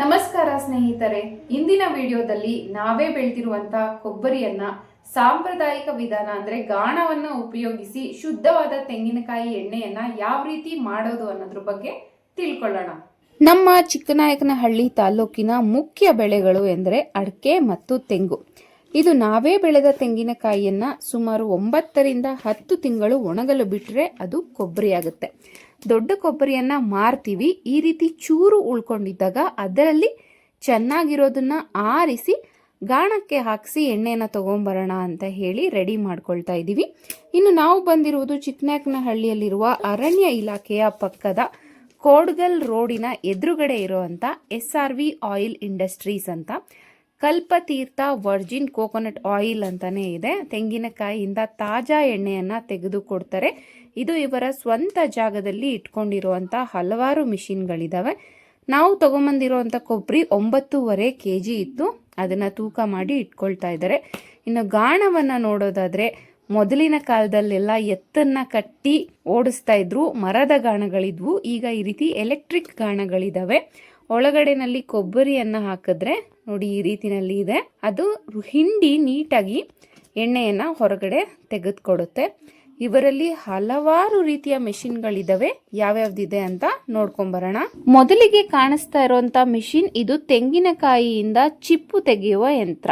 ನಮಸ್ಕಾರ ಸ್ನೇಹಿತರೆ, ಇಂದಿನ ವಿಡಿಯೋದಲ್ಲಿ ನಾವೇ ಬೆಳೆದಿರುವಂಥ ಕೊಬ್ಬರಿಯನ್ನ ಸಾಂಪ್ರದಾಯಿಕ ವಿಧಾನ ಅಂದ್ರೆ ಗಾಣವನ್ನ ಉಪಯೋಗಿಸಿ ಶುದ್ಧವಾದ ತೆಂಗಿನಕಾಯಿ ಎಣ್ಣೆಯನ್ನ ಯಾವ ರೀತಿ ಮಾಡೋದು ಅನ್ನೋದ್ರ ಬಗ್ಗೆ ತಿಳ್ಕೊಳ್ಳೋಣ. ನಮ್ಮ ಚಿಕ್ಕನಾಯಕನಹಳ್ಳಿ ತಾಲೂಕಿನ ಮುಖ್ಯ ಬೆಳೆಗಳು ಎಂದರೆ ಅಡಿಕೆ ಮತ್ತು ತೆಂಗು. ಇದು ನಾವೇ ಬೆಳೆದ ತೆಂಗಿನಕಾಯಿಯನ್ನ ಸುಮಾರು ಒಂಬತ್ತರಿಂದ ಹತ್ತು ತಿಂಗಳು ಒಣಗಲು ಬಿಟ್ಟರೆ ಅದು ಕೊಬ್ಬರಿ ಆಗುತ್ತೆ. ದೊಡ್ಡ ಕೊಬ್ಬರಿಯನ್ನ ಮಾರ್ತೀವಿ. ಈ ರೀತಿ ಚೂರು ಉಳ್ಕೊಂಡಿದ್ದಾಗ ಅದರಲ್ಲಿ ಚೆನ್ನಾಗಿರೋದನ್ನ ಆರಿಸಿ, ಗಾಣಕ್ಕೆ ಹಾಕಿಸಿ ಎಣ್ಣೆನ ತಗೊಂಬರೋಣ ಅಂತ ಹೇಳಿ ರೆಡಿ ಮಾಡ್ಕೊಳ್ತಾ ಇದ್ದೀವಿ. ಇನ್ನು ನಾವು ಬಂದಿರುವುದು ಚಿಕ್ಕನಾಯಕನಹಳ್ಳಿಯಲ್ಲಿರುವ ಅರಣ್ಯ ಇಲಾಖೆಯ ಪಕ್ಕದ ಕೋಡ್ಗಲ್ ರೋಡಿನ ಎದುರುಗಡೆ ಇರುವಂತ S R V oil industries ಅಂತ. ಕಲ್ಪತೀರ್ಥ ವರ್ಜಿನ್ ಕೋಕೋನಟ್ ಆಯಿಲ್ ಅಂತಲೇ ಇದೆ. ತೆಂಗಿನಕಾಯಿಯಿಂದ ತಾಜಾ ಎಣ್ಣೆಯನ್ನು ತೆಗೆದು ಕೊಡ್ತಾರೆ ಇದು ಇವರ ಸ್ವಂತ ಜಾಗದಲ್ಲಿ ಇಟ್ಕೊಂಡಿರುವಂಥ ಹಲವಾರು ಮಿಷಿನ್ಗಳಿದಾವೆ. ನಾವು ತಗೊಂಬಂದಿರುವಂತ ಕೊಬ್ಬರಿ ಒಂಬತ್ತೂವರೆ ಕೆ ಜಿ ಇತ್ತು. ಅದನ್ನ ತೂಕ ಮಾಡಿ ಇಟ್ಕೊಳ್ತಾ ಇದ್ದಾರೆ. ಇನ್ನು ಗಾಣವನ್ನ ನೋಡೋದಾದ್ರೆ ಮೊದಲಿನ ಕಾಲದಲ್ಲೆಲ್ಲ ಎತ್ತನ್ನ ಕಟ್ಟಿ ಓಡಿಸ್ತಾ ಇದ್ರು. ಮರದ ಗಾಣಗಳಿದ್ವು. ಈಗ ಈ ರೀತಿ ಎಲೆಕ್ಟ್ರಿಕ್ ಗಾಣಗಳಿದಾವೆ. ಒಳಗಡೆನಲ್ಲಿ ಕೊಬ್ಬರಿಯನ್ನ ಹಾಕಿದ್ರೆ ನೋಡಿ ಈ ರೀತಿನಲ್ಲಿ ಇದೆ. ಅದು ಹಿಂಡಿ ನೀಟಾಗಿ ಎಣ್ಣೆಯನ್ನ ಹೊರಗಡೆ ತೆಗೆದುಕೊಡುತ್ತೆ. ಇವರಲ್ಲಿ ಹಲವಾರು ರೀತಿಯ ಮೆಷಿನ್ಗಳಿದಾವೆ. ಯಾವ್ಯಾವ್ದಿದೆ ಅಂತ ನೋಡ್ಕೊಂಬರೋಣ. ಮೊದಲಿಗೆ ಕಾಣಿಸ್ತಾ ಇರುವಂತ ಮೆಷಿನ್ ಇದು ತೆಂಗಿನಕಾಯಿಯಿಂದ ಚಿಪ್ಪು ತೆಗೆಯುವ ಯಂತ್ರ.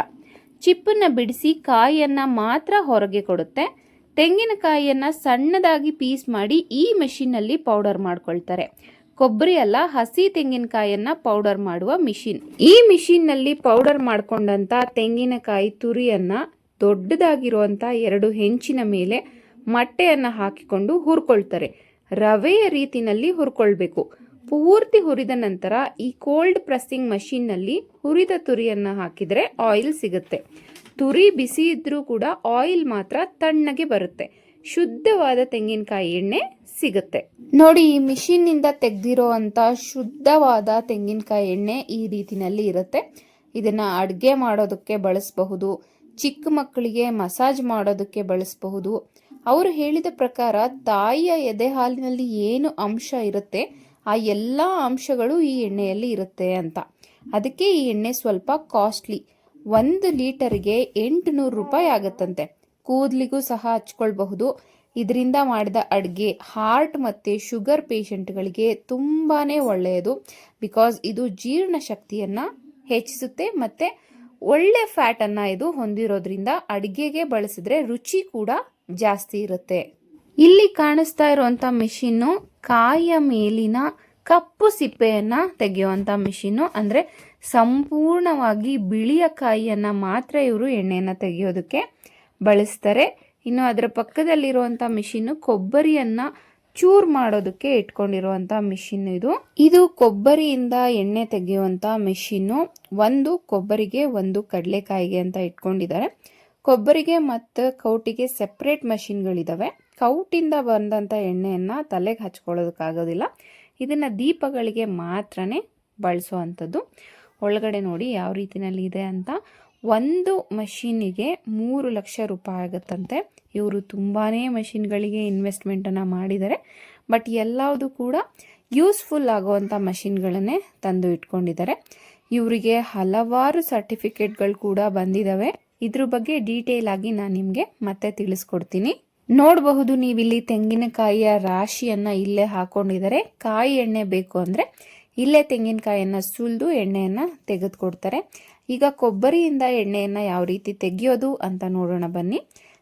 ಚಿಪ್ಪನ್ನ ಬಿಡಿಸಿ ಕಾಯಿಯನ್ನ ಮಾತ್ರ ಹೊರಗೆ ಕೊಡುತ್ತೆ. ತೆಂಗಿನಕಾಯಿಯನ್ನ ಸಣ್ಣದಾಗಿ ಪೀಸ್ ಮಾಡಿ ಈ ಮೆಷಿನ್ನಲ್ಲಿ ಪೌಡರ್ ಮಾಡ್ಕೊಳ್ತಾರೆ. ಕೊಬ್ಬರಿ ಅಲ್ಲ, ಹಸಿ ತೆಂಗಿನಕಾಯಿಯನ್ನು ಪೌಡರ್ ಮಾಡುವ ಮಿಷಿನ್. ಈ ಮಿಷಿನ್ನಲ್ಲಿ ಪೌಡರ್ ಮಾಡಿಕೊಂಡಂಥ ತೆಂಗಿನಕಾಯಿ ತುರಿಯನ್ನ ದೊಡ್ಡದಾಗಿರುವಂತ ಎರಡು ಹೆಂಚಿನ ಮೇಲೆ ಮೊಟ್ಟೆಯನ್ನ ಹಾಕಿಕೊಂಡು ಹುರ್ಕೊಳ್ತಾರೆ. ರವೆಯ ರೀತಿನಲ್ಲಿ ಹುರ್ಕೊಳ್ಬೇಕು. ಪೂರ್ತಿ ಹುರಿದ ನಂತರ ಈ ಕೋಲ್ಡ್ ಪ್ರೆಸ್ಸಿಂಗ್ ಮಷೀನ್ನಲ್ಲಿ ಹುರಿದ ತುರಿಯನ್ನ ಹಾಕಿದ್ರೆ ಆಯಿಲ್ ಸಿಗುತ್ತೆ. ತುರಿ ಬಿಸಿ ಇದ್ದರೂ ಕೂಡ ಆಯಿಲ್ ಮಾತ್ರ ತಣ್ಣಗೆ ಬರುತ್ತೆ. ಶುದ್ಧವಾದ ತೆಂಗಿನಕಾಯಿ ಎಣ್ಣೆ ಸಿಗುತ್ತೆ. ನೋಡಿ, ಈ ಮಿಷಿನ್ನಿಂದ ತೆಗ್ದಿರೋ ಅಂತ ಶುದ್ಧವಾದ ತೆಂಗಿನಕಾಯಿ ಎಣ್ಣೆ ಈ ರೀತಿನಲ್ಲಿ ಇರುತ್ತೆ. ಇದನ್ನ ಅಡುಗೆ ಮಾಡೋದಕ್ಕೆ ಬಳಸಬಹುದು. ಚಿಕ್ಕ ಮಕ್ಕಳಿಗೆ ಮಸಾಜ್ ಮಾಡೋದಕ್ಕೆ ಬಳಸಬಹುದು. ಅವರು ಹೇಳಿದ ಪ್ರಕಾರ ತಾಯಿಯ ಎದೆ ಹಾಲಿನಲ್ಲಿ ಏನು ಅಂಶ ಇರುತ್ತೆ, ಆ ಎಲ್ಲ ಅಂಶಗಳು ಈ ಎಣ್ಣೆಯಲ್ಲಿ ಇರುತ್ತೆ ಅಂತ. ಅದಕ್ಕೆ ಈ ಎಣ್ಣೆ ಸ್ವಲ್ಪ ಕಾಸ್ಟ್ಲಿ ಒಂದು ಲೀಟರ್ಗೆ ಎಂಟುನೂರು ರೂಪಾಯಿ ಆಗತ್ತಂತೆ. ಕೂದಲಿಗೂ ಸಹ ಹಚ್ಕೊಳ್ಬಹುದು. ಇದರಿಂದ ಮಾಡಿದ ಅಡುಗೆ ಹಾರ್ಟ್ ಮತ್ತು ಶುಗರ್ ಪೇಷಂಟ್ಗಳಿಗೆ ತುಂಬಾನೇ ಒಳ್ಳೆಯದು. ಬಿಕಾಸ್ ಇದು ಜೀರ್ಣ ಶಕ್ತಿಯನ್ನ ಹೆಚ್ಚಿಸುತ್ತೆ ಮತ್ತೆ ಒಳ್ಳೆ ಫ್ಯಾಟ್ ಅನ್ನ ಇದು ಹೊಂದಿರೋದ್ರಿಂದ ಅಡುಗೆಗೆ ಬಳಸಿದ್ರೆ ರುಚಿ ಕೂಡ ಜಾಸ್ತಿ ಇರುತ್ತೆ. ಇಲ್ಲಿ ಕಾಣಿಸ್ತಾ ಇರುವಂತ ಮಿಷಿನ್ನು ಕಾಯಿಯ ಮೇಲಿನ ಕಪ್ಪು ಸಿಪ್ಪೆಯನ್ನ ತೆಗೆಯುವಂತ ಮಿಷಿನ್ನು. ಅಂದ್ರೆ ಸಂಪೂರ್ಣವಾಗಿ ಬಿಳಿಯ ಕಾಯಿಯನ್ನ ಮಾತ್ರ ಇವರು ಎಣ್ಣೆಯನ್ನ ತೆಗೆಯೋದಕ್ಕೆ ಬಳಸ್ತಾರೆ. ಇನ್ನು ಅದರ ಪಕ್ಕದಲ್ಲಿರುವಂತ ಮಿಷಿನ್ನು ಕೊಬ್ಬರಿಯನ್ನ ಚೂರ್ ಮಾಡೋದಕ್ಕೆ ಇಟ್ಕೊಂಡಿರುವಂತ ಮಿಷಿನ್ ಇದು. ಇದು ಕೊಬ್ಬರಿಯಿಂದ ಎಣ್ಣೆ ತೆಗೆಯುವಂತ ಮಿಷಿನ್ನು. ಒಂದು ಕೊಬ್ಬರಿಗೆ ಒಂದು ಕಡಲೆಕಾಯಿಗೆ ಅಂತ ಇಟ್ಕೊಂಡಿದ್ದಾರೆ. ಕೊಬ್ಬರಿಗೆ ಮತ್ತು ಕೌಟಿಗೆ ಸೆಪ್ರೇಟ್ ಮಷಿನ್ಗಳಿದ್ದಾವೆ ಕೌಟಿಂದ ಬಂದಂಥ ಎಣ್ಣೆಯನ್ನು ತಲೆಗೆ ಹಚ್ಕೊಳ್ಳೋದಕ್ಕಾಗೋದಿಲ್ಲ. ಇದನ್ನು ದೀಪಗಳಿಗೆ ಮಾತ್ರನೇ ಬಳಸುವಂಥದ್ದು. ಒಳಗಡೆ ನೋಡಿ ಯಾವ ರೀತಿನಲ್ಲಿ ಇದೆ ಅಂತ. ಒಂದು ಮಷೀನಿಗೆ ಮೂರು ಲಕ್ಷ ರೂಪಾಯಿ ಆಗುತ್ತಂತೆ. ಇವರು ತುಂಬಾ ಮಷಿನ್ಗಳಿಗೆ ಇನ್ವೆಸ್ಟ್ಮೆಂಟನ್ನು ಮಾಡಿದ್ದಾರೆ ಬಟ್ ಎಲ್ಲವುದು ಕೂಡ ಯೂಸ್ಫುಲ್ ಆಗುವಂಥ ಮಷಿನ್ಗಳನ್ನೇ ತಂದು ಇಟ್ಕೊಂಡಿದ್ದಾರೆ ಇವರಿಗೆ ಹಲವಾರು ಸರ್ಟಿಫಿಕೇಟ್ಗಳು ಕೂಡ ಬಂದಿದ್ದಾವೆ ಇದ್ರ ಬಗ್ಗೆ ಡೀಟೇಲ್ ಆಗಿ ನಾನು ನಿಮಗೆ ಮತ್ತೆ ತಿಳಿಸ್ಕೊಡ್ತೀನಿ. ನೋಡಬಹುದು ನೀವಿಲ್ಲಿ ತೆಂಗಿನಕಾಯಿಯ ರಾಶಿಯನ್ನ ಇಲ್ಲೇ ಹಾಕೊಂಡಿದ್ದಾರೆ ಕಾಯಿ ಎಣ್ಣೆ ಬೇಕು ಅಂದರೆ ಇಲ್ಲೇ ತೆಂಗಿನಕಾಯಿಯನ್ನ ಸುಲಿದು ಎಣ್ಣೆಯನ್ನು ತೆಗೆದುಕೊಡ್ತಾರೆ. ಈಗ ಕೊಬ್ಬರಿಯಿಂದ ಎಣ್ಣೆಯನ್ನು ಯಾವ ರೀತಿ ತೆಗೆಯೋದು ಅಂತ ನೋಡೋಣ ಬನ್ನಿ.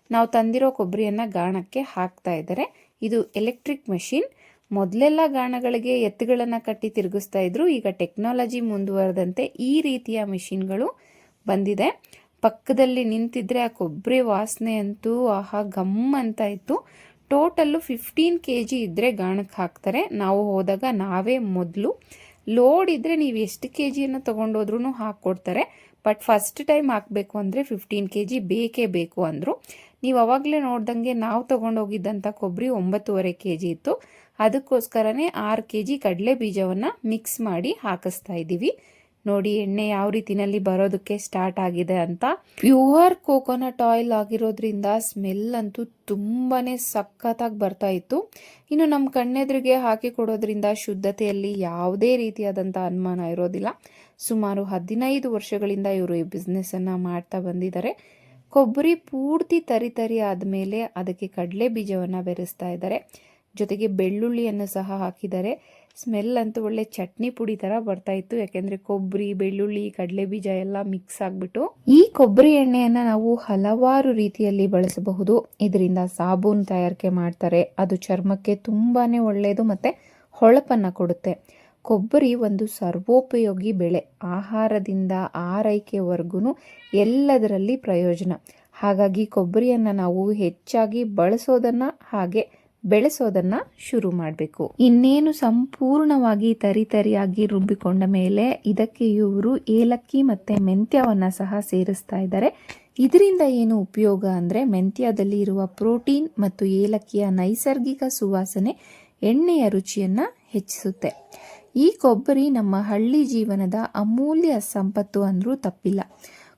ನಾವು ತಂದಿರೋ ಕೊಬ್ಬರಿಯನ್ನು ಗಾಣಕ್ಕೆ ಹಾಕ್ತಾ ಇದ್ದಾರೆ. ಇದು ಎಲೆಕ್ಟ್ರಿಕ್ ಮೆಷಿನ್ ಮೊದಲೆಲ್ಲ ಗಾಣಗಳಿಗೆ ಎತ್ತುಗಳನ್ನು ಕಟ್ಟಿ ತಿರುಗಿಸ್ತಾ ಇದ್ರು. ಈಗ ಟೆಕ್ನಾಲಜಿ ಮುಂದುವರೆದಂತೆ ಈ ರೀತಿಯ ಮೆಷಿನ್ಗಳು ಬಂದಿದೆ. ಪಕ್ಕದಲ್ಲಿ ನಿಂತಿದ್ರೆ ಆ ಕೊಬ್ಬರಿ ವಾಸನೆ ಅಂತೂ ಆಹಾ ಗಮ್ ಅಂತ ಇತ್ತು. ಟೋಟಲ್ಲು ಫಿಫ್ಟೀನ್ ಕೆ ಜಿ ಇದ್ದರೆ ಗಾಣಕ್ಕೆ ಹಾಕ್ತಾರೆ. ನಾವು ಹೋದಾಗ ನಾವೇ ಮೊದಲು. ಲೋಡ್ ಇದ್ದರೆ ನೀವು ಎಷ್ಟು ಕೆ ಜಿಯನ್ನು ತೊಗೊಂಡೋದ್ರೂ ಹಾಕ್ಕೊಡ್ತಾರೆ ಬಟ್ ಫಸ್ಟ್ ಟೈಮ್ ಹಾಕಬೇಕು ಅಂದರೆ ಫಿಫ್ಟೀನ್ ಕೆ ಜಿ ಬೇಕೇ ಬೇಕು ಅಂದರು. ನೀವು ಅವಾಗಲೇ ನೋಡ್ದಂಗೆ ನಾವು ತೊಗೊಂಡೋಗಿದ್ದಂಥ ಕೊಬ್ಬರಿ ಒಂಬತ್ತುವರೆ ಕೆ ಜಿ ಇತ್ತು. ಅದಕ್ಕೋಸ್ಕರನೇ ಆರು ಕೆ ಜಿ ಕಡಲೆ ಬೀಜವನ್ನು ಮಿಕ್ಸ್ ಮಾಡಿ ಹಾಕಿಸ್ತಾ ಇದ್ದೀವಿ ನೋಡಿ ಎಣ್ಣೆ ಯಾವ ರೀತಿನಲ್ಲಿ ಬರೋದಕ್ಕೆ ಸ್ಟಾರ್ಟ್ ಆಗಿದೆ ಅಂತ. ಪ್ಯೂರ್ ಕೋಕೋನಟ್ ಆಯಿಲ್ ಆಗಿರೋದ್ರಿಂದ ಸ್ಮೆಲ್ ಅಂತೂ ತುಂಬಾ ಸಖತ್ತಾಗಿ ಬರ್ತಾ ಇತ್ತು. ಇನ್ನು ನಮ್ಮ ಕಣ್ಣೆದುರಿಗೆ ಹಾಕಿ ಕೊಡೋದ್ರಿಂದ ಶುದ್ಧತೆಯಲ್ಲಿ ಯಾವುದೇ ರೀತಿಯಾದಂಥ ಅನುಮಾನ ಇರೋದಿಲ್ಲ. ಸುಮಾರು ಹದಿನೈದು ವರ್ಷಗಳಿಂದ ಇವರು ಈ ಬಿಸ್ನೆಸ್ಸನ್ನು ಮಾಡ್ತಾ ಬಂದಿದ್ದಾರೆ. ಕೊಬ್ಬರಿ ಪೂರ್ತಿ ತರಿ ತರಿ ಆದಮೇಲೆ ಅದಕ್ಕೆ ಕಡಲೆ ಬೀಜವನ್ನು ಬೆರೆಸ್ತಾ ಇದ್ದಾರೆ. ಜೊತೆಗೆ ಬೆಳ್ಳುಳ್ಳಿಯನ್ನು ಸಹ ಹಾಕಿದ್ದಾರೆ. ಸ್ಮೆಲ್ ಅಂತೂ ಒಳ್ಳೆ ಚಟ್ನಿ ಪುಡಿ ಥರ ಬರ್ತಾ ಇತ್ತು. ಯಾಕೆಂದರೆ ಕೊಬ್ಬರಿ ಬೆಳ್ಳುಳ್ಳಿ ಕಡಲೆ ಬೀಜ ಎಲ್ಲ ಮಿಕ್ಸ್ ಆಗಿಬಿಟ್ಟು ಈ ಕೊಬ್ಬರಿ ಎಣ್ಣೆಯನ್ನು ನಾವು ಹಲವಾರು ರೀತಿಯಲ್ಲಿ ಬಳಸಬಹುದು. ಇದರಿಂದ ಸಾಬೂನು ತಯಾರಿಕೆ ಮಾಡ್ತಾರೆ. ಅದು ಚರ್ಮಕ್ಕೆ ತುಂಬಾ ಒಳ್ಳೆಯದು ಮತ್ತು ಹೊಳಪನ್ನು ಕೊಡುತ್ತೆ. ಕೊಬ್ಬರಿ ಒಂದು ಸರ್ವೋಪಯೋಗಿ ಬೆಳೆ. ಆಹಾರದಿಂದ ಆರೈಕೆವರೆಗೂ ಎಲ್ಲದರಲ್ಲಿ ಪ್ರಯೋಜನ. ಹಾಗಾಗಿ ಕೊಬ್ಬರಿಯನ್ನು ನಾವು ಹೆಚ್ಚಾಗಿ ಬಳಸೋದನ್ನು ಹಾಗೆ ಬೆಳೆಸೋದನ್ನ ಶುರು ಮಾಡಬೇಕು. ಇನ್ನೇನು ಸಂಪೂರ್ಣವಾಗಿ ತರಿತರಿಯಾಗಿ ರುಬ್ಬಿಕೊಂಡ ಮೇಲೆ ಇದಕ್ಕೆ ಇವರು ಏಲಕ್ಕಿ ಮತ್ತೆ ಮೆಂತ್ಯವನ್ನ ಸಹ ಸೇರಿಸ್ತಾ ಇದ್ದಾರೆ. ಇದರಿಂದ ಏನು ಉಪಯೋಗ ಅಂದರೆ ಮೆಂತ್ಯದಲ್ಲಿ ಇರುವ ಪ್ರೋಟೀನ್ ಮತ್ತು ಏಲಕ್ಕಿಯ ನೈಸರ್ಗಿಕ ಸುವಾಸನೆ ಎಣ್ಣೆಯ ರುಚಿಯನ್ನ ಹೆಚ್ಚಿಸುತ್ತೆ. ಈ ಕೊಬ್ಬರಿ ನಮ್ಮ ಹಳ್ಳಿ ಜೀವನದ ಅಮೂಲ್ಯ ಸಂಪತ್ತು ಅಂದರೂ ತಪ್ಪಿಲ್ಲ.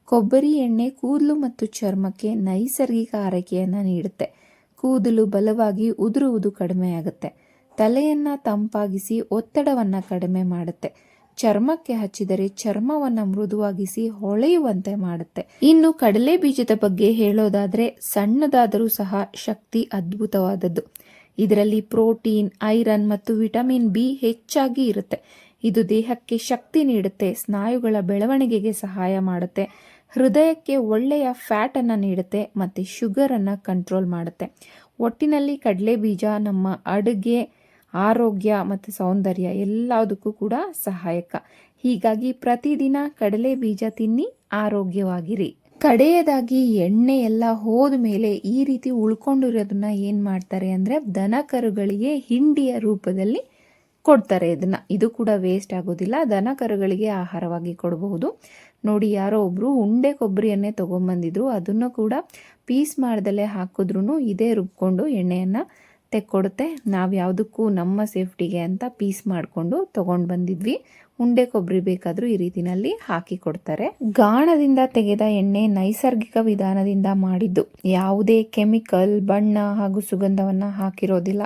ಕೊಬ್ಬರಿ ಎಣ್ಣೆ ಕೂದಲು ಮತ್ತು ಚರ್ಮಕ್ಕೆ ನೈಸರ್ಗಿಕ ಆರೈಕೆಯನ್ನು ನೀಡುತ್ತೆ. ಕೂದಲು ಬಲವಾಗಿ ಉದುರುವುದು ಕಡಿಮೆಯಾಗುತ್ತೆ. ತಲೆಯನ್ನ ತಂಪಾಗಿಸಿ ಒತ್ತಡವನ್ನ ಕಡಿಮೆ ಮಾಡುತ್ತೆ. ಚರ್ಮಕ್ಕೆ ಹಚ್ಚಿದರೆ ಚರ್ಮವನ್ನು ಮೃದುವಾಗಿಸಿ ಹೊಳೆಯುವಂತೆ ಮಾಡುತ್ತೆ. ಇನ್ನು ಕಡಲೆ ಬೀಜದ ಬಗ್ಗೆ ಹೇಳೋದಾದ್ರೆ ಸಣ್ಣದಾದರೂ ಸಹ ಶಕ್ತಿ ಅದ್ಭುತವಾದದ್ದು. ಇದರಲ್ಲಿ ಪ್ರೋಟೀನ್, ಐರನ್ ಮತ್ತು ವಿಟಮಿನ್ ಬಿ ಹೆಚ್ಚಾಗಿ ಇರುತ್ತೆ. ಇದು ದೇಹಕ್ಕೆ ಶಕ್ತಿ ನೀಡುತ್ತೆ, ಸ್ನಾಯುಗಳ ಬೆಳವಣಿಗೆಗೆ ಸಹಾಯ ಮಾಡುತ್ತೆ. ಹೃದಯಕ್ಕೆ ಒಳ್ಳೆಯ ಫ್ಯಾಟನ್ನು ನೀಡುತ್ತೆ ಮತ್ತು ಶುಗರನ್ನು ಕಂಟ್ರೋಲ್ ಮಾಡುತ್ತೆ. ಒಟ್ಟಿನಲ್ಲಿ ಕಡಲೆ ಬೀಜ ನಮ್ಮ ಅಡುಗೆ, ಆರೋಗ್ಯ ಮತ್ತು ಸೌಂದರ್ಯ ಎಲ್ಲದಕ್ಕೂ ಕೂಡ ಸಹಾಯಕ. ಹೀಗಾಗಿ ಪ್ರತಿದಿನ ಕಡಲೆ ಬೀಜ ತಿನ್ನಿ, ಆರೋಗ್ಯವಾಗಿರಿ. ಕಡೆಯದಾಗಿ ಎಣ್ಣೆ ಎಲ್ಲ ಹೋದ ಮೇಲೆ ಈ ರೀತಿ ಉಳ್ಕೊಂಡಿರೋದನ್ನ ಏನು ಮಾಡ್ತಾರೆ ಅಂದರೆ ದನ ಕರುಗಳಿಗೆ ಹಿಂಡಿಯ ರೂಪದಲ್ಲಿ ಕೊಡ್ತಾರೆ ಇದನ್ನ. ಇದು ಕೂಡ ವೇಸ್ಟ್ ಆಗೋದಿಲ್ಲ. ದನ ಕರುಗಳಿಗೆ ಆಹಾರವಾಗಿ ಕೊಡಬಹುದು ನೋಡಿ, ಯಾರೋ ಒಬ್ರು ಉಂಡೆ ಕೊಬ್ಬರಿಯನ್ನೇ ತೊಗೊಂಬಂದಿದ್ರು. ಅದನ್ನು ಕೂಡ ಪೀಸ್ ಮಾಡ್ದಲೇ ಹಾಕಿದ್ರು ಇದೇ ರುಬ್ಕೊಂಡು ಎಣ್ಣೆಯನ್ನು ತೆಕ್ಕೊಡುತ್ತೆ. ನಾವು ಯಾವುದಕ್ಕೂ ನಮ್ಮ ಸೇಫ್ಟಿಗೆ ಅಂತ ಪೀಸ್ ಮಾಡಿಕೊಂಡು ತೊಗೊಂಡು ಬಂದಿದ್ವಿ ಉಂಡೆ ಕೊಬ್ಬರಿ ಬೇಕಾದರೂ ಈ ರೀತಿನಲ್ಲಿ ಹಾಕಿ ಕೊಡ್ತಾರೆ. ಗಾಣದಿಂದ ತೆಗೆದ ಎಣ್ಣೆ ನೈಸರ್ಗಿಕ ವಿಧಾನದಿಂದ ಮಾಡಿದ್ದು. ಯಾವುದೇ ಕೆಮಿಕಲ್, ಬಣ್ಣ ಹಾಗೂ ಸುಗಂಧವನ್ನು ಹಾಕಿರೋದಿಲ್ಲ.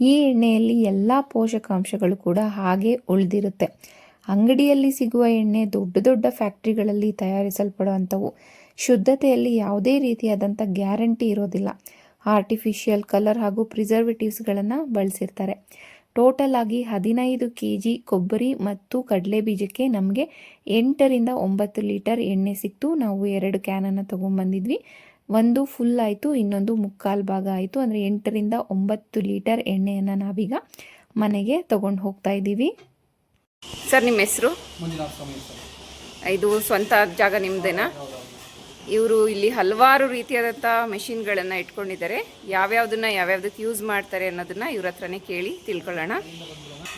ಈ ಎಣ್ಣೆಯಲ್ಲಿ ಎಲ್ಲ ಪೋಷಕಾಂಶಗಳು ಕೂಡ ಹಾಗೆ ಉಳಿದಿರುತ್ತೆ. ಅಂಗಡಿಯಲ್ಲಿ ಸಿಗುವ ಎಣ್ಣೆ ದೊಡ್ಡ ದೊಡ್ಡ ಫ್ಯಾಕ್ಟ್ರಿಗಳಲ್ಲಿ ತಯಾರಿಸಲ್ಪಡುವಂಥವು. ಶುದ್ಧತೆಯಲ್ಲಿ ಯಾವುದೇ ರೀತಿಯಾದಂಥ ಗ್ಯಾರಂಟಿ ಇರೋದಿಲ್ಲ. ಆರ್ಟಿಫಿಷಿಯಲ್ ಕಲರ್ ಹಾಗೂ ಪ್ರಿಸರ್ವೇಟಿವ್ಸ್ಗಳನ್ನು ಬಳಸಿರ್ತಾರೆ. ಟೋಟಲ್ ಆಗಿ ಹದಿನೈದು ಕೆ ಜಿ ಕೊಬ್ಬರಿ ಮತ್ತು ಕಡಲೆ ಬೀಜಕ್ಕೆ ನಮಗೆ ಎಂಟರಿಂದ ಒಂಬತ್ತು ಲೀಟರ್ ಎಣ್ಣೆ ಸಿಕ್ತು. ನಾವು ಎರಡು ಕ್ಯಾನನ್ನು ತೊಗೊಂಬಂದಿದ್ವಿ. ಒಂದು ಫುಲ್ ಆಯಿತು, ಇನ್ನೊಂದು ಮುಕ್ಕಾಲು ಭಾಗ ಆಯಿತು. ಅಂದರೆ ಎಂಟರಿಂದ ಒಂಬತ್ತು ಲೀಟರ್ ಎಣ್ಣೆಯನ್ನು ನಾವೀಗ ಮನೆಗೆ ತೊಗೊಂಡು ಹೋಗ್ತಾ ಇದ್ದೀವಿ. ಸರ್ ನಿಮ್ಮ ಹೆಸರು? ಮಂಜುನಾಥ ಸ್ವಾಮಿ ಸರ್ ಇದು ಸ್ವಂತ ಜಾಗ ನಿಮ್ಮದೇನಾ ಇವರು ಇಲ್ಲಿ ಹಲವಾರು ರೀತಿಯಾದಂಥ ಮೆಷಿನ್ಗಳನ್ನು ಇಟ್ಕೊಂಡಿದ್ದಾರೆ. ಯಾವ್ಯಾವ್ದನ್ನ ಯಾವ್ಯಾವ್ದಕ್ಕೆ ಯೂಸ್ ಮಾಡ್ತಾರೆ ಅನ್ನೋದನ್ನ ಇವ್ರ ಹತ್ರನೇ ಕೇಳಿ ತಿಳ್ಕೊಳ್ಳೋಣ.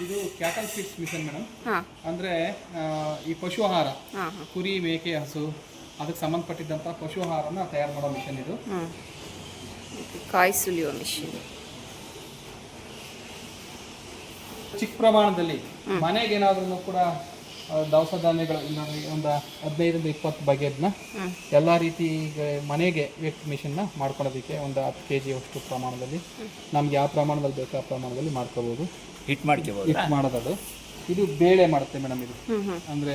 ಇದು ಕ್ಯಾಟಲ್ ಫಿಟ್ಸ್ ಮಿಷನ್ ಮೇಡಮ್. ಅಂದರೆ ಈ ಪಶು ಆಹಾರ ಕುರಿ ಮೇಕೆ ಹಸು ಅದಕ್ಕೆ ಸಂಬಂಧಪಟ್ಟಿದ್ದಂಥ ಪಶು ಆಹಾರನ ತಯಾರು ಮಾಡೋ ಮಿಷನ್ ಇದು. ಕಾಯಿ ಸುಲಿಯುವ ಮಿಷಿನ್. ಚಿಕ್ಕ ಪ್ರಮಾಣದಲ್ಲಿ ಮನೆಗೆ ಏನಾದ್ರೂ ಕೂಡ ದವಸ ಧಾನ್ಯಗಳು ಒಂದು ಹದಿನೈದರಿಂದ ಇಪ್ಪತ್ತು ಬಗೆಯದನ್ನ. ಎಲ್ಲ ರೀತಿ ಈಗ ಮನೆಗೆ ವೇಟ್ ಮಿಷನ್ನ ಮಾಡ್ಕೊಳ್ಳೋದಕ್ಕೆ ಒಂದು ಹತ್ತು ಕೆ ಜಿ ಅಷ್ಟು ಪ್ರಮಾಣದಲ್ಲಿ ನಮ್ಗೆ ಯಾವ ಪ್ರಮಾಣದಲ್ಲಿ ಬೇಕೋ ಆ ಪ್ರಮಾಣದಲ್ಲಿ ಮಾಡ್ಕೋಬೋದು. ಹಿಟ್ ಮಾಡ್ಕೋಬೋದು. ಹಿಟ್ ಮಾಡೋದದು. ಇದು ಬೇಳೆ ಮಾಡುತ್ತೆ ಮೇಡಮ್ ಇದು. ಅಂದರೆ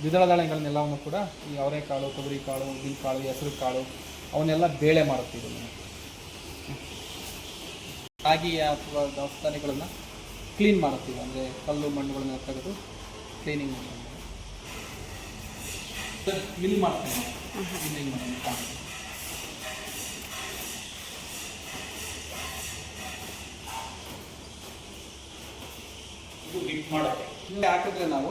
ದ್ವಿದಳ ಧಾನ್ಯಗಳನ್ನೆಲ್ಲವನ್ನು ಕೂಡ ಈ ಅವರೆಕಾಳು ತೊಗರಿ ಕಾಳು ಉದ್ದಿನ ಕಾಳು ಹೆಸರು ಕಾಳು ಅವನ್ನೆಲ್ಲ ಬೇಳೆ ಮಾಡುತ್ತೆ ಇದು. ರಾಗಿ ಅಥವಾ ದವಸ ಧಾನ್ಯಗಳನ್ನು ಕ್ಲೀನ್ ಮಾಡುತ್ತೀವಿ. ಅಂದರೆ ಕಲ್ಲು ಮಣ್ಣುಗಳನ್ನ ತೆಗೆದು ಕ್ಲೀನಿಂಗ್ ಮಾಡ್ತೀವಿ. ಮಿಲ್ ಮಾಡ್ತೀವಿ. ಮಿಲ್ಲಿಂಗ್ ಮಾಡ್ತೀವಿ. ಮಾಡೋಕ್ಕೆ. ಹಾಕಿದ್ರೆ ನಾವು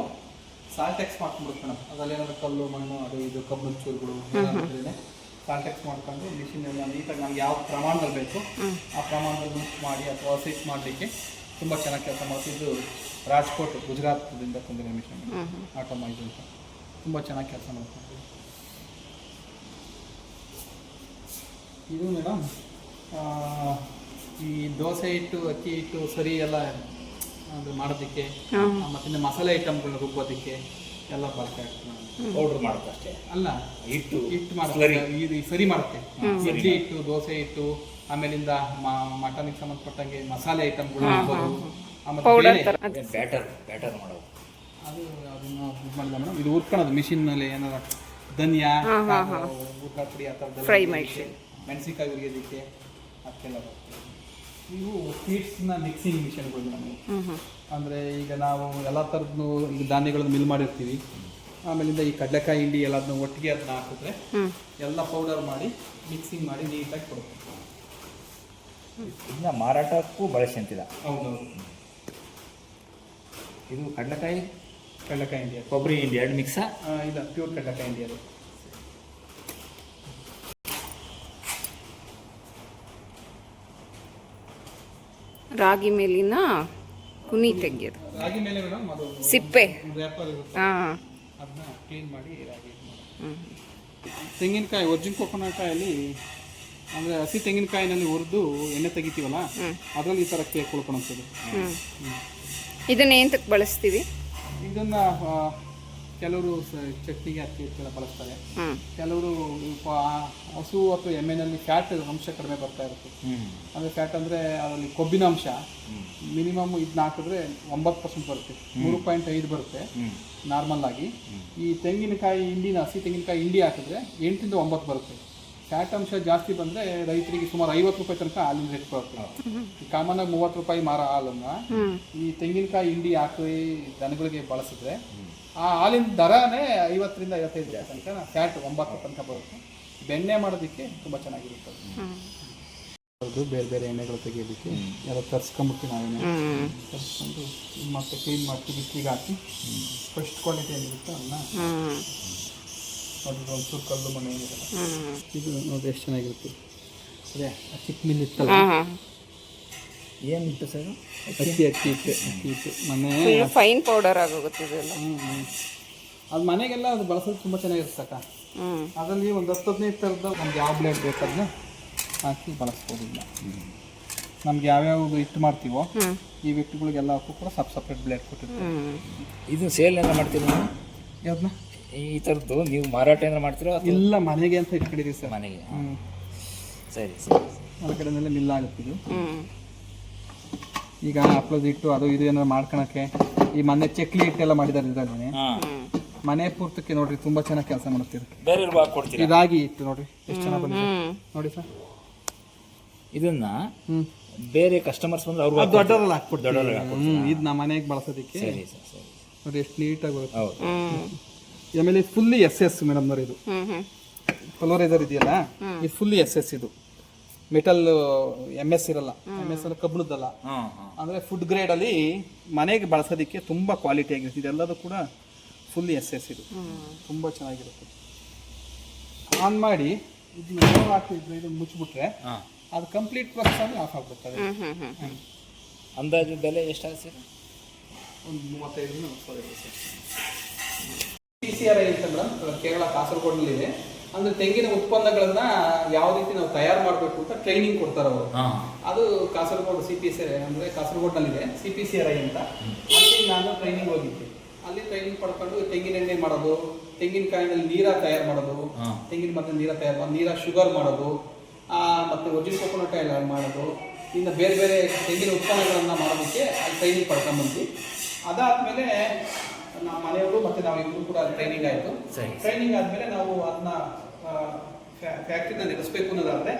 ಸಾಲ್ಟೆಕ್ಸ್ ಮಾಡ್ಕೊಂಡ್ಬಿಡ್ತೀವಿ ಮೇಡಮ್. ಅದರಲ್ಲಿ ಏನಾದ್ರು ಕಲ್ಲು ಮಣ್ಣು ಅದು ಇದು ಕಬ್ಬು ಚೂರುಗಳು ಸಾಲ್ಟೆಕ್ಸ್ ಮಾಡ್ಕೊಂಡು ಮಿಷಿನ್ ಎಲ್ಲ ನೀಟಾಗಿ ನಮ್ಗೆ ಯಾವ ಪ್ರಮಾಣದಲ್ಲಿ ಬೇಕು ಆ ಪ್ರಮಾಣದಲ್ಲಿ ಮಿಕ್ಸ್ ಮಾಡಿ ಅಥವಾ ಸಿಟ್ ಮಾಡಲಿಕ್ಕೆ ತುಂಬ ಚೆನ್ನಾಗಿ ಕೆಲಸ ಮಾಡ್ತಿದ್ದು ಇದು ರಾಜ್ಕೋಟ್ ಗುಜರಾತ್ದಿಂದ ತಂದಿರೋ ಮಿಷನ್ ಆಟೋಮೈಸ್ ಅಂತ. ತುಂಬ ಚೆನ್ನಾಗಿ ಕೆಲಸ ಮಾಡ್ಕೊಂಡು ಇದು ಮೇಡಮ್ ಈ ದೋಸೆ ಹಿಟ್ಟು ಅಕ್ಕಿ ಹಿಟ್ಟು ಸರಿ ಎಲ್ಲ ಅದು ಮಾಡೋದಕ್ಕೆ ಮತ್ತೆ ಮಸಾಲೆ ಐಟಮ್ಗಳನ್ನ ರುಬ್ಬೋದಕ್ಕೆ ಎಲ್ಲ ಬಳಕೆ ಆಗ್ತದೆ ನಮ್ಗೆ. ಅಷ್ಟೇ? ಅಲ್ಲ ಹಿಟ್ಟು ಹಿಟ್ಟು ಮಾಡ್ತಾರೆ. ಇದು ಸರಿ ಮಾಡುತ್ತೆ. ಇಡ್ಲಿ ಹಿಟ್ಟು ದೋಸೆ ಹಿಟ್ಟು ಆಮೇಲಿಂದ ಮಟನ್ಗೆ ಸಂಬಂಧಪಟ್ಟಂಗೆ ಮಸಾಲೆ ಐಟಮ್ಗಳು ಆಮೇಲೆ ಬೇಳೆ. ಬ್ಯಾಟರ್ ಬ್ಯಾಟರ್ ಮಾಡೋದು. ಅದು ಅದನ್ನ ಇದು ಮಾಡಿಲ್ಲ ಮೇಡಮ್ ಇದು ಹುರ್ಕೊಳೋದು ಮಿಷಿನ್ ಮೇಲೆ ಏನಾರ ಧನಿಯಾ ಪುಡಿ ಆ ಹುರಿಯೋದಕ್ಕೆ, ಮೆಣಸಿನ್ಕಾಯಿ ಹುರಿಯೋದಕ್ಕೆ ಅದಕ್ಕೆಲ್ಲ ಇವು ಸೀಡ್ಸ್ನ ಮಿಕ್ಸಿಂಗ್ ಮಿಷನ್ಗಳು ನಮಗೆ ಅಂದರೆ ಈಗ ನಾವು ಎಲ್ಲ ಥರದ್ದು ಈಗ ಧಾನ್ಯಗಳನ್ನು ಮಿಲ್ ಮಾಡಿರ್ತೀವಿ. ಆಮೇಲಿಂದ ಈ ಕಡಲೆಕಾಯಿ ಹಿಂಡಿ ಎಲ್ಲದನ್ನ ಒಟ್ಟಿಗೆ ಅದನ್ನ ಹಾಕಿದ್ರೆ ಎಲ್ಲ ಪೌಡರ್ ಮಾಡಿ ಮಿಕ್ಸಿಂಗ್ ಮಾಡಿ ನೀಟಾಗಿ ಕೊಡುತ್ತೆ. ಇನ್ನು ಮಾರಾಟಕ್ಕೂ ಬಳಸಿ ಹೌದೌದು. ಇದು ಕಡಲೆಕಾಯಿ? ಕಡಲೆಕಾಯಿ ಇಂಡಿಯಾ ಕೊಬ್ಬರಿ ಹಿಂಡಿ ಎರಡು ಮಿಕ್ಸಾ ಇಲ್ಲ ಪ್ಯೂರ್ ಕಡಲೆಕಾಯಿ ಇಂಡಿಯಾ ರಾಗಿ ಮೇಲಿನ ಕುನಿ ತೆಗೆಯೋದು. ರಾಗಿ ಮೇಲೆ ಮೇಡಮ್ ಅದು ಸಿಪ್ಪೆ. ಇರುತ್ತೆ. ಹಾಂ. ಅದನ್ನ ಕ್ಲೀನ್ ಮಾಡಿ ರಾಗಿ ಇದು ಮಾಡೋದು. ತೆಂಗಿನಕಾಯಿ ಒರ್ಜಿನ್ ಕೊಕೊನಕಾಯಲ್ಲಿ ಅಂದರೆ ಹಸಿ ತೆಂಗಿನಕಾಯಿನಲ್ಲಿ ಹುರಿದು ಎಣ್ಣೆ ತೆಗಿತೀವಲ್ಲ ಅದರಲ್ಲಿ ಈ ಥರ ಕೇಕ್ ಉಳ್ಕೊಳೋಂಥದ್ದು ಹ್ಞೂ ಇದನ್ನ ಏಂತಕ್ಕೆ ಬಳಸ್ತೀವಿ? ಇದನ್ನ ಕೆಲವರು ಚಟ್ನಿಗೆ ಹಾಕಿ ಬಳಸ್ತಾರೆ. ಕೆಲವರು ಹಸು ಅಥವಾ ಎಮ್ಮೆನಲ್ಲಿ ಫ್ಯಾಟ್ ಅಂಶ ಕಡಿಮೆ ಬರ್ತಾ ಇರುತ್ತೆ. ಅಂದ್ರೆ ಅಂದರೆ ಫ್ಯಾಟ್ ಅಂದರೆ ಅದರಲ್ಲಿ ಕೊಬ್ಬಿನ ಅಂಶ. ಮಿನಿಮಮ್ ಇದನ್ನ ಹಾಕಿದ್ರೆ ಒಂಬತ್ತು ಪರ್ಸೆಂಟ್ ಬರುತ್ತೆ. ಮೂರು ಪಾಯಿಂಟ್ ಐದು ಬರುತ್ತೆ. ನಾರ್ಮಲ್ ಆಗಿ. ಈ ತೆಂಗಿನಕಾಯಿ ಹಿಂಡಿನ ಹಸಿ ತೆಂಗಿನಕಾಯಿ ಹಿಂಡಿ ಹಾಕಿದ್ರೆ ಎಂಟರಿಂದ ಒಂಬತ್ತು ಬರುತ್ತೆ. ಫ್ಯಾಟ್ ಅಂಶ ಜಾಸ್ತಿ ಬಂದರೆ ರೈತರಿಗೆ ಸುಮಾರು ಐವತ್ತು ರೂಪಾಯಿ ತನಕ ಹಾಲಿನ ರೇಟ್ ಬರುತ್ತೆ. ಕಾಮನ್ ಆಗಿ ಮೂವತ್ತು ರೂಪಾಯಿ ಮಾರೋ ಹಾಲನ್ನು ಈ ತೆಂಗಿನಕಾಯಿ ಹಿಂಡಿ ಹಾಕಿ ದನಗಳಿಗೆ ಬಳಸಿದ್ರೆ ಆ ಹಾಲಿನ ದರನೇ ಐವತ್ತರಿಂದ ಐವತ್ತೈದು ರೂಪಾಯಿ ತನಕ ಫ್ಯಾಟ್ ಒಂಬತ್ತು ತನಕ ಬರುತ್ತೆ. ಬೆಣ್ಣೆ ಮಾಡೋದಕ್ಕೆ ತುಂಬ ಚೆನ್ನಾಗಿರುತ್ತೆ ಅದು ಬೇರೆ ಬೇರೆ ಎಣ್ಣೆಗಳು ತೆಗಿಯೋದಕ್ಕೆ ಎಲ್ಲ ತರಿಸ್ಕೊಂಬಿಡ್ತೀವಿ ನಾವೇನೆ ತರ್ಸ್ಕೊಂಡು ತರಿಸ್ಕೊಂಡು ಮತ್ತೆ ಕ್ಲೀನ್ ಮಾಡ್ತೀವಿ ಬಿಸಿಲಿಗೆ ಹಾಕಿ ಫಸ್ಟ್ ಕ್ವಾಲಿಟಿ ಏನಿರುತ್ತೆ ಅದನ್ನ ಕಲ್ಲು ಮನೆ ಇದು ನೋಡಿ ಎಷ್ಟು ಚೆನ್ನಾಗಿರುತ್ತೆ. ಅದೇ ಚಿಕ್ಕ ಮಿಲ್ ಇತ್ತಲ್ಲ ಏನು ಇತ್ತು ಸರ್? ಅಕ್ಕಿ? ಅಕ್ಕಿ ಇತ್ತು ಅಕ್ಕಿ ಇತ್ತು. ಮನೆ ಫೈನ್ ಪೌಡರ್ ಆಗೋಗುತ್ತೆ ಇದೆಲ್ಲ. ಅದು ಮನೆಗೆಲ್ಲ ಅದು ಬಳಸೋದು ತುಂಬ ಚೆನ್ನಾಗಿರುತ್ತೆ ಅಕ್ಕ ಹ್ಞೂ ಅದರಲ್ಲಿ ಒಂದು ಹತ್ತು ಹದಿನೈದು ಥರದ ನಮ್ಗೆ ಯಾವ ಬ್ಲೇಡ್ ಬೇಕಾದ್ರೆ ಹಾಕಿ ಬಳಸ್ಬೋದು ಇಲ್ಲ ನಮ್ಗೆ ಯಾವ್ಯಾವ ಹಿಟ್ಟು ಮಾಡ್ತೀವೋ ಈ ವ್ಯಕ್ತಿಗಳಿಗೆಲ್ಲ ಕೂಡ ಸಪ್ ಸಪ್ರೇಟ್ ಬ್ಲೇಡ್ ಕೊಟ್ಟಿರ್ತೀವಿ ಇದು ಸೇಲ್ ಎಲ್ಲ ಮಾಡ್ತೀವಿ ನಾವು? ಯಾವ್ದನ್ನ ಈ ಥರದ್ದು ನೀವು ಮಾರಾಟ ಏನಾರ ಮಾಡ್ತೀರೋ ಅಥವಾ? ಇಲ್ಲ ಮನೆಗೆ ಅಂತ ಇಟ್ಕೊಂಡಿದ್ದೀವಿ ಸರ್. ಮನೆಗೆ ಹ್ಞೂ ಸರಿ ಸರಿ ಆ ಕಡೆನೆಲ್ಲ ಮಿಲ್ ಆಗುತ್ತೆ ಇದು ಈಗ ಅಪ್ಲೋಸ್ ಇಟ್ಟು ಅದು ಇದು ಏನಾರು ಮಾಡ್ಕೊಳಕ್ಕೆ ಈ ಮನೆ ಚಕ್ಲಿ ಇಟ್ಟೆಲ್ಲ ಮಾಡಿದ್ದಾರೆ ಇದರಲ್ಲಿ ಹಾಂ. ಮನೆ ಪೂರ್ತಕ್ಕೆ ನೋಡ್ರಿ ತುಂಬಾ ಚೆನ್ನಾಗಿ ಕೆಲಸ ಮಾಡ್ತೀರಿ ಬೇರೆ ಕೊಡ್ತೀರಾ? ಇದಾಗಿ ಇತ್ತು ನೋಡ್ರಿ ಎಷ್ಟು ಚೆನ್ನಾಗಿ ಬಂದಿದೆ. ನೋಡಿ ಸರ್. ಇದನ್ನ ಹ್ಮ್. ಬೇರೆ ಕಸ್ಟಮರ್ಸ್ ಬಂದ್ರೆ ಅವ್ರು ಅದು ದೊಡ್ಡವರಲ್ಲಿ ಹಾಕ್ಬಿಡ್ತೀವಿ ದೊಡ್ಡವರಲ್ಲಿ ಹ್ಮ್ ಇದು ನಮ್ಮ ಮನೆಗೆ ಬಳಸೋದಕ್ಕೆ. ಸರಿ ಸರ್ ಸರಿ. ನೋಡಿ ಎಷ್ಟು ನೀಟಾಗಿ ಬರುತ್ತೆ. ಹೌದು. ಆಮೇಲೆ ಫುಲ್ಲಿ ಎಸ್ ಎಸ್ ಮೇಡಮ್ ನೋಡಿ ಇದು. ಪೊಲೋರೈಸರ್ ಇದೆಯಲ್ಲ? ಇದು ಫುಲ್ಲಿ ಎಸ್ ಎಸ್ ಇದು. ಮೆಟಲ್ ಎಂ ಎಸ್ ಇರಲ್ಲ. ಎಂ ಎಸ್ ಅಂದ್ರೆ ಕಬ್ಬಿಣದ್ದಲ್ಲ. ಅಂದ್ರೆ ಫುಡ್ ಫುಡ್ ಗ್ರೇಡಲ್ಲಿ ಮನೆಗೆ ಬಳಸೋದಕ್ಕೆ ತುಂಬಾ ಕ್ವಾಲಿಟಿ ಆಗಿರುತ್ತೆ. ಇದೆಲ್ಲದೂ ಕೂಡ ಫುಲ್ ಎಸ್ ಎಸ್ ಇದು ತುಂಬಾ ಚೆನ್ನಾಗಿರುತ್ತೆ. ಆನ್ ಮಾಡಿ ಇದು ಏನೋ ಹಾಕಿದ್ರೆ ಇದು ಮುಚ್ಚಿಬಿಟ್ರೆ ಅದು ಕಂಪ್ಲೀಟ್ ಪ್ರೊಸೆಸ್ ಆಗಿ ಆಫ್ ಆಗ್ಬಿಡ್ತದೆ. ಅಂದಾಜು ಬೆಲೆ ಎಷ್ಟು ಸರ್ ಒಂದು ಮೂವತ್ತೈದು ಪಿ ಸಿ ಆರ್ ಐ ಅಂತ ಮೇಡಮ್ ಕೇರಳ ಕಾಸರಗೋಡಿನಲ್ಲಿದೆ ಅಂದ್ರೆ ತೆಂಗಿನ ಉತ್ಪನ್ನಗಳನ್ನ ಯಾವ ರೀತಿ ನಾವು ತಯಾರು ಮಾಡಬೇಕು ಅಂತ ಟ್ರೈನಿಂಗ್ ಕೊಡ್ತಾರೆ ಅವರು. ಅದು Kasaragod C P C R I ಅಂದ್ರೆ ಕಾಸರಗೋಡ್ನಲ್ಲಿದೆ C P C R I ಅಂತ. ಅಲ್ಲಿ ನಾನು ಟ್ರೈನಿಂಗ್ ಹೋಗಿದ್ದೆ. ಅಲ್ಲಿ ಟ್ರೈನಿಂಗ್ ಪಡ್ಕೊಂಡು ತೆಂಗಿನ ಎಣ್ಣೆ ಮಾಡೋದು ತೆಂಗಿನಕಾಯಿನಲ್ಲಿ ನೀರ ತಯಾರು ಮಾಡೋದು ತೆಂಗಿನ ಮತ್ತೆ ನೀರ ತಯಾರು ಮಾಡೋದು ನೀರ ಶುಗರ್ ಮಾಡೋದು ಮತ್ತೆ ಒರಿಜಿನ್ ಕೊಕೊನಟ್ ಆಯಿಲ್ ಮಾಡೋದು ಇನ್ನು ಬೇರೆ ಬೇರೆ ತೆಂಗಿನ ಉತ್ಪನ್ನಗಳನ್ನು ಮಾಡೋದಕ್ಕೆ ಅಲ್ಲಿ ಟ್ರೈನಿಂಗ್ ಪಡ್ಕೊಂಡ್ಬಂದ್ವಿ ಅದಾದಮೇಲೆ ನಮ್ಮ ಮನೆಯವರು ಮತ್ತೆ ನಾವು ಇಬ್ಬರು ಕೂಡ ಟ್ರೈನಿಂಗ್ ಆಯಿತು. ಟ್ರೈನಿಂಗ್ ಆದಮೇಲೆ ನಾವು ಅದನ್ನ ಫ್ಯಾಕ್ಟ್ರಿನ ನಡೆಸಬೇಕು ಅನ್ನೋದಾದರೆ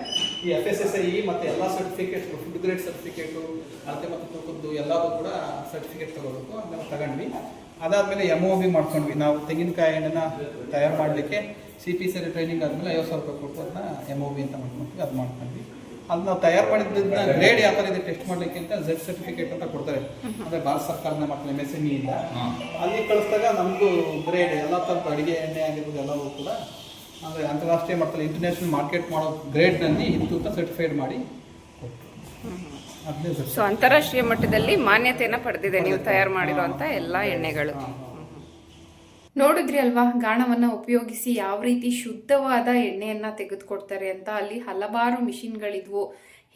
ಈ ಎಫ್ ಎಸ್ ಎಸ್ ಐ ಮತ್ತು ಎಲ್ಲ ಸರ್ಟಿಫಿಕೇಟ್ ಫುಡ್ ಗ್ರೇಡ್ ಸರ್ಟಿಫಿಕೇಟು ಅಳತೆ ಮತ್ತು ತೂಕದ್ದು ಎಲ್ಲದೂ ಕೂಡ ಸರ್ಟಿಫಿಕೇಟ್ ತಗೋಬೇಕು ಅದನ್ನ ತಗೊಂಡ್ವಿ. ಅದಾದಮೇಲೆ ಎಂ ಒ ಬಿ ಮಾಡ್ಕೊಂಡ್ವಿ. ನಾವು ತೆಂಗಿನಕಾಯಿ ಎಣ್ಣೆನ ತಯಾರು ಮಾಡಲಿಕ್ಕೆ ಸಿ ಪಿ ಸರಿ ಟ್ರೈನಿಂಗ್ ಆದಮೇಲೆ ಐವತ್ತು ಸಾವಿರ ರೂಪಾಯಿ ಕೊಟ್ಟು ಅದನ್ನ ಎಂ ಒ ಬಿ ಅಂತ ಮಾಡ್ಕೊಂಡ್ವಿ. ಅದು ಮಾಡ್ಕೊಂಡ್ವಿ. ಅದು ನಾವು ತಯಾರು ಮಾಡಿದ್ದನ್ನ ಗ್ರೇಡ್ ಯಾವ ಥರ ಇದೆ ಟೆಸ್ಟ್ ಮಾಡಲಿಕ್ಕೆ ಅಂತ ಝೆಡ್ ಸರ್ಟಿಫಿಕೇಟ್ ಅಂತ ಕೊಡ್ತಾರೆ. ಅಂದರೆ ಭಾರತ ಸರ್ಕಾರದ ಮಕ್ಕಳು ಎಂ ಎಸ್ ಎಂ ಇಂದ ಅಲ್ಲಿ ಕಳಿಸಿದಾಗ ನಮಗೂ ಗ್ರೇಡ್ ಎಲ್ಲ ಥರದ ಅಡುಗೆ ಎಣ್ಣೆ ಆಗಿರ್ಬೋದು ಎಲ್ಲವೂ ಕೂಡ ಅಂದರೆ ಅಂತಾರಾಷ್ಟ್ರೀಯ ಮಟ್ಟದಲ್ಲಿ ಇಂಟರ್ನ್ಯಾಷನಲ್ ಮಾರ್ಕೆಟ್ ಮಾಡೋ ಗ್ರೇಡ್ನಲ್ಲಿ ಇತ್ತು ಅಂತ ಸರ್ಟಿಫೈಡ್ ಮಾಡಿ ಸೊ ಅಂತಾರಾಷ್ಟ್ರೀಯ ಮಟ್ಟದಲ್ಲಿ ಮಾನ್ಯತೆಯನ್ನು ಪಡೆದಿದೆ ನೀವು ತಯಾರು ಮಾಡಿರುವಂಥ ಎಲ್ಲ ಎಣ್ಣೆಗಳು. ನೋಡಿದ್ರಿ ಅಲ್ವಾ? ಗಾಣವನ್ನ ಉಪಯೋಗಿಸಿ ಯಾವ ರೀತಿ ಶುದ್ಧವಾದ ಎಣ್ಣೆಯನ್ನು ತೆಗೆದುಕೊಡ್ತಾರೆ ಅಂತ ಅಲ್ಲಿ ಹಲವಾರು ಮಿಷಿನ್ಗಳಿದ್ವು.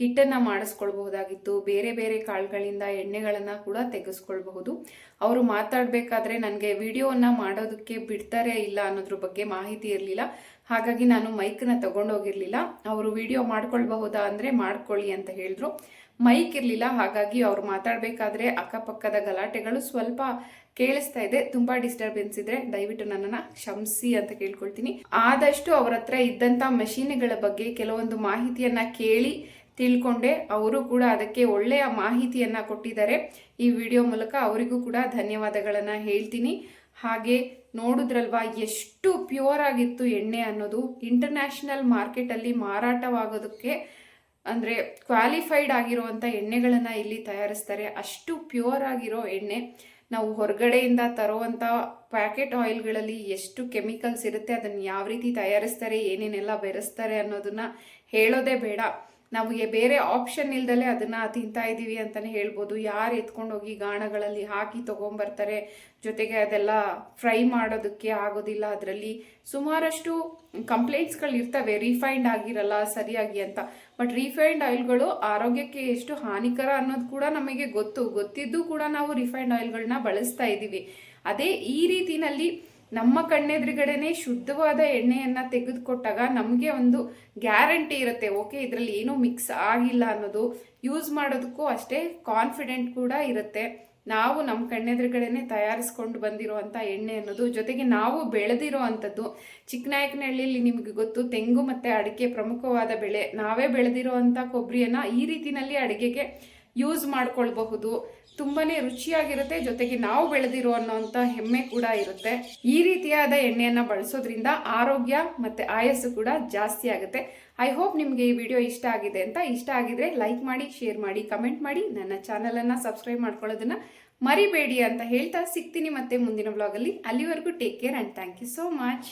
ಹಿಟ್ಟನ್ನು ಮಾಡಿಸ್ಕೊಳ್ಬಹುದಾಗಿತ್ತು. ಬೇರೆ ಬೇರೆ ಕಾಳುಗಳಿಂದ ಎಣ್ಣೆಗಳನ್ನು ಕೂಡ ತೆಗೆಸ್ಕೊಳ್ಬಹುದು. ಅವರು ಮಾತಾಡಬೇಕಾದ್ರೆ ನನಗೆ ವಿಡಿಯೋವನ್ನು ಮಾಡೋದಕ್ಕೆ ಬಿಡ್ತಾರೆ ಇಲ್ಲ ಅನ್ನೋದ್ರ ಬಗ್ಗೆ ಮಾಹಿತಿ ಇರಲಿಲ್ಲ. ಹಾಗಾಗಿ ನಾನು ಮೈಕ್ನ ತಗೊಂಡೋಗಿರಲಿಲ್ಲ. ಅವರು ವಿಡಿಯೋ ಮಾಡ್ಕೊಳ್ಬಹುದಾ ಅಂದರೆ ಮಾಡ್ಕೊಳ್ಳಿ ಅಂತ ಹೇಳಿದ್ರು. ಮೈಕ್ ಇರಲಿಲ್ಲ. ಹಾಗಾಗಿ ಅವ್ರು ಮಾತಾಡಬೇಕಾದ್ರೆ ಅಕ್ಕಪಕ್ಕದ ಗಲಾಟೆಗಳು ಸ್ವಲ್ಪ ಕೇಳಿಸ್ತಾ ಇದೆ. ತುಂಬಾ ಡಿಸ್ಟರ್ಬೆನ್ಸ್ ಇದ್ರೆ ದಯವಿಟ್ಟು ನನ್ನನ್ನು ಕ್ಷಮಿಸಿ ಅಂತ ಕೇಳ್ಕೊಳ್ತೀನಿ. ಆದಷ್ಟು ಅವ್ರ ಹತ್ರ ಇದ್ದಂಥ ಮೆಷಿನ್ಗಳ ಬಗ್ಗೆ ಕೆಲವೊಂದು ಮಾಹಿತಿಯನ್ನ ಕೇಳಿ ತಿಳ್ಕೊಂಡೆ. ಅವರು ಕೂಡ ಅದಕ್ಕೆ ಒಳ್ಳೆಯ ಮಾಹಿತಿಯನ್ನ ಕೊಟ್ಟಿದ್ದಾರೆ. ಈ ವಿಡಿಯೋ ಮೂಲಕ ಅವರಿಗೂ ಕೂಡ ಧನ್ಯವಾದಗಳನ್ನ ಹೇಳ್ತೀನಿ. ಹಾಗೆ ನೋಡಿದ್ರಲ್ವಾ, ಎಷ್ಟು ಪ್ಯೂರ್ ಆಗಿತ್ತು ಎಣ್ಣೆ ಅನ್ನೋದು. ಇಂಟರ್ನ್ಯಾಷನಲ್ ಮಾರ್ಕೆಟಲ್ಲಿ ಮಾರಾಟವಾಗೋದಕ್ಕೆ ಅಂದರೆ ಕ್ವಾಲಿಫೈಡ್ ಆಗಿರುವಂಥ ಎಣ್ಣೆಗಳನ್ನು ಇಲ್ಲಿ ತಯಾರಿಸ್ತಾರೆ. ಅಷ್ಟು ಪ್ಯೂರ್ ಆಗಿರೋ ಎಣ್ಣೆ. ನಾವು ಹೊರಗಡೆಯಿಂದ ತರುವಂಥ ಪ್ಯಾಕೆಟ್ ಆಯಿಲ್ಗಳಲ್ಲಿ ಎಷ್ಟು ಕೆಮಿಕಲ್ಸ್ ಇರುತ್ತೆ, ಅದನ್ನು ಯಾವ ರೀತಿ ತಯಾರಿಸ್ತಾರೆ, ಏನೇನೆಲ್ಲ ಬೆರೆಸ್ತಾರೆ ಅನ್ನೋದನ್ನ ಹೇಳೋದೇ ಬೇಡ. ಎ- ಬೇರೆ ಆಪ್ಷನ್ ಇಲ್ದಲೆ ಅದನ್ನ ತಿಂತಾ ಇದ್ದೀವಿ ಅಂತಾನೆ ಹೇಳ್ಬೋದು. ಯಾರು ಎತ್ಕೊಂಡೋಗಿ ಗಾಣಗಳಲ್ಲಿ ಹಾಕಿ ತಗೊಂಬರ್ತಾರೆ, ಜೊತೆಗೆ ಅದೆಲ್ಲ ಫ್ರೈ ಮಾಡೋದಕ್ಕೆ ಆಗೋದಿಲ್ಲ ಅದರಲ್ಲಿ. ಸುಮಾರಷ್ಟು ಕಂಪ್ಲೇಂಟ್ಸ್ಗಳು ಇರ್ತವೆ ರಿಫೈನ್ಡ್ ಆಗಿರಲ್ಲ, ಸರಿಯಾಗಿ ಅಂತ. ಬಟ್ ರಿಫೈನ್ಡ್ ಆಯಿಲ್ಗಳು ಆರೋಗ್ಯಕ್ಕೆ ಎಷ್ಟು ಹಾನಿಕರ ಅನ್ನೋದು ಕೂಡ ನಮಗೆ ಗೊತ್ತು. ಗೊತ್ತಿದ್ದು ಕೂಡ ನಾವು ರಿಫೈಂಡ್ ಆಯಿಲ್ಗಳನ್ನ ಬಳಸ್ತಾ ಇದ್ದೀವಿ. ಅದೇ ಈ ರೀತಿನಲ್ಲಿ ನಮ್ಮ ಕಣ್ಣೆದುರುಗಡೆನೇ ಶುದ್ಧವಾದ ಎಣ್ಣೆಯನ್ನು ತೆಗೆದುಕೊಟ್ಟಾಗ ನಮಗೆ ಒಂದು ಗ್ಯಾರಂಟಿ ಇರುತ್ತೆ. ಓಕೆ, ಇದರಲ್ಲಿ ಏನೂ ಮಿಕ್ಸ್ ಆಗಿಲ್ಲ ಅನ್ನೋದು. ಯೂಸ್ ಮಾಡೋದಕ್ಕೂ ಅಷ್ಟೇ ಕಾನ್ಫಿಡೆಂಟ್ ಕೂಡ ಇರುತ್ತೆ. ನಾವು ನಮ್ಮ ಕಣ್ಣೆದುರುಗಡೆನೆ ತಯಾರಿಸ್ಕೊಂಡು ಬಂದಿರುವಂಥ ಎಣ್ಣೆ ಅನ್ನೋದು, ಜೊತೆಗೆ ನಾವು ಬೆಳೆದಿರೋ ಅಂಥದ್ದು. ಚಿಕ್ಕನಾಯಕನಹಳ್ಳಿಯಲ್ಲಿ ನಿಮಗೆ ಗೊತ್ತು, ತೆಂಗು ಮತ್ತು ಅಡಿಕೆ ಪ್ರಮುಖವಾದ ಬೆಳೆ. ನಾವೇ ಬೆಳೆದಿರೋ ಅಂಥ ಕೊಬ್ಬರಿಯನ್ನು ಈ ರೀತಿಯಲ್ಲಿ ಅಡುಗೆಗೆ ಯೂಸ್ ಮಾಡ್ಕೊಳ್ಬಹುದು. ತುಂಬಾನೇ ರುಚಿಯಾಗಿರುತ್ತೆ, ಜೊತೆಗೆ ನಾವು ಬೆಳೆದಿರೋ ಅನ್ನೋಂಥ ಹೆಮ್ಮೆ ಕೂಡ ಇರುತ್ತೆ. ಈ ರೀತಿಯಾದ ಎಣ್ಣೆಯನ್ನ ಬಳಸೋದ್ರಿಂದ ಆರೋಗ್ಯ ಮತ್ತೆ ಆಯಸ್ಸು ಕೂಡ ಜಾಸ್ತಿ ಆಗುತ್ತೆ. ಐ ಹೋಪ್ ನಿಮಗೆ ಈ ವಿಡಿಯೋ ಇಷ್ಟ ಆಗಿದೆ ಅಂತ. ಇಷ್ಟ ಆಗಿದ್ರೆ ಲೈಕ್ ಮಾಡಿ ಶೇರ್ ಮಾಡಿ ಕಮೆಂಟ್ ಮಾಡಿ. ನನ್ನ ಚಾನಲನ್ನು ಸಬ್ಸ್ಕ್ರೈಬ್ ಮಾಡ್ಕೊಳ್ಳೋದನ್ನ ಮರಿಬೇಡಿ ಅಂತ ಹೇಳ್ತಾ ಸಿಗ್ತೀನಿ ಮತ್ತೆ ಮುಂದಿನ ಬ್ಲಾಗಲ್ಲಿ ಅಲ್ಲಿವರೆಗೂ take care and thank you so much